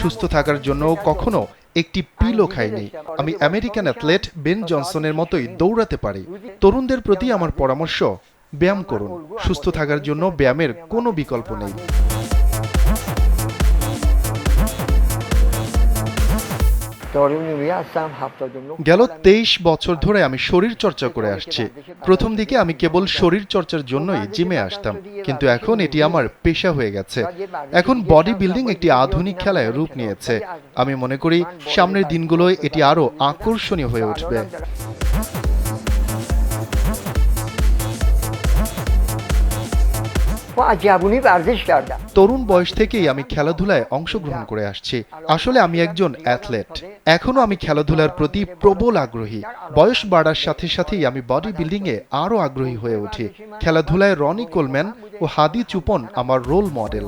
সুস্থ থাকার জন্য কখনো একটি পিলো খাইনি। আমি আমেরিকান অ্যাথলেট বেন জনসনের মতোই দৌড়াতে পারি। তরুণদের প্রতি আমার পরামর্শ, ব্যায়াম করুন। সুস্থ থাকার জন্য ব্যায়ামের কোনো বিকল্প নেই। গেল তেইশ বছর ধরে আমি শরীর চর্চা করে আসছি। প্রথম দিকে আমি কেবল শরীর চর্চার জন্যই জিমে আসতাম, কিন্তু এখন এটি আমার পেশা হয়ে গেছে। এখন বডি বিল্ডিং একটি আধুনিক খেলায় রূপ নিয়েছে। আমি মনে করি সামনের দিনগুলোয় এটি আরও আকর্ষণীয় হয়ে উঠবে। তরুণ বয়স থেকেই আমি খেলাধুলায় অংশগ্রহণ করে আসছি। আসলে আমি একজন অ্যাথলেট এখনও আমি খেলাধুলার প্রতি প্রবল আগ্রহী। বয়স বাড়ার সাথে সাথেই আমি বডি বিল্ডিং এ আরও আগ্রহী হয়ে উঠি। খেলাধুলায় রনি কোলম্যান ও হাদি চুপন আমার রোল মডেল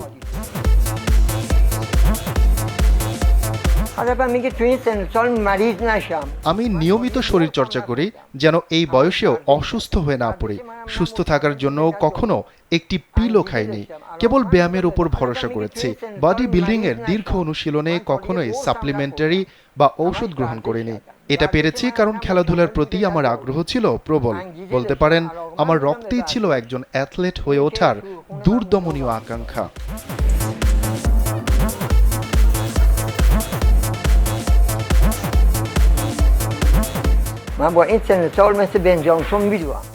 আমি নিয়মিত শরীর চর্চা করি যেন এই বয়সেও অসুস্থ হয়ে না পড়ি। সুস্থ থাকার জন্য কখনো একটি পিলও খাইনি। কেবল ব্যায়ামের উপর ভরসা করেছি। বডি বিল্ডিং এর দীর্ঘ অনুশীলনে কখনোই সাপ্লিমেন্টারি বা ঔষধ গ্রহণ করিনি। এটা পেরেছি কারণ খেলাধুলার প্রতি আমার আগ্রহ ছিল প্রবল। বলতে পারেন, আমার রক্তেই ছিল একজন অ্যাথলেট হয়ে ওঠার দুর্দমনীয় আকাঙ্ক্ষা।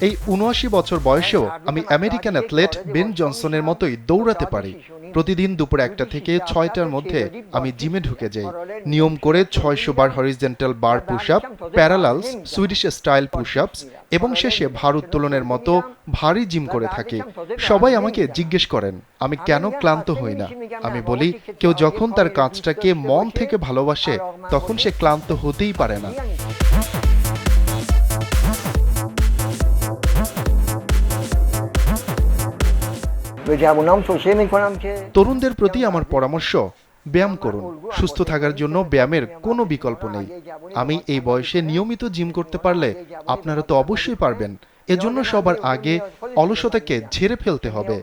এই উনআশি বছর বয়সেও আমি আমেরিকান অ্যাথলেট বেন জনসনের মতোই দৌড়াতে পারি। প্রতিদিন দুপুর একটা থেকে ছয়টার মধ্যে আমি জিমে ঢুকে যাই। নিয়ম করে ছয়শো বার horizontal bar push up parallels Swedish style push ups এবং শেষে ভার উত্তোলনের মতো ভারী জিম করে থাকি। সবাই আমাকে জিজ্ঞেস করেন আমি কেন ক্লান্ত হই না? আমি বলি কেউ যখন তার কাজটাকে মন থেকে ভালোবাসে তখন সে ক্লান্ত হতেই পারে না। তরুণদের প্রতি আমার পরামর্শ, ব্যায়াম করুন, সুস্থ থাকার জন্য ব্যায়ামের কোনো বিকল্প নেই। আমি এই বয়সে নিয়মিত জিম করতে পারলে আপনারা তো অবশ্যই পারবেন। এজন্য সবার আগে অলসতাকে ঝেড়ে ফেলতে হবে।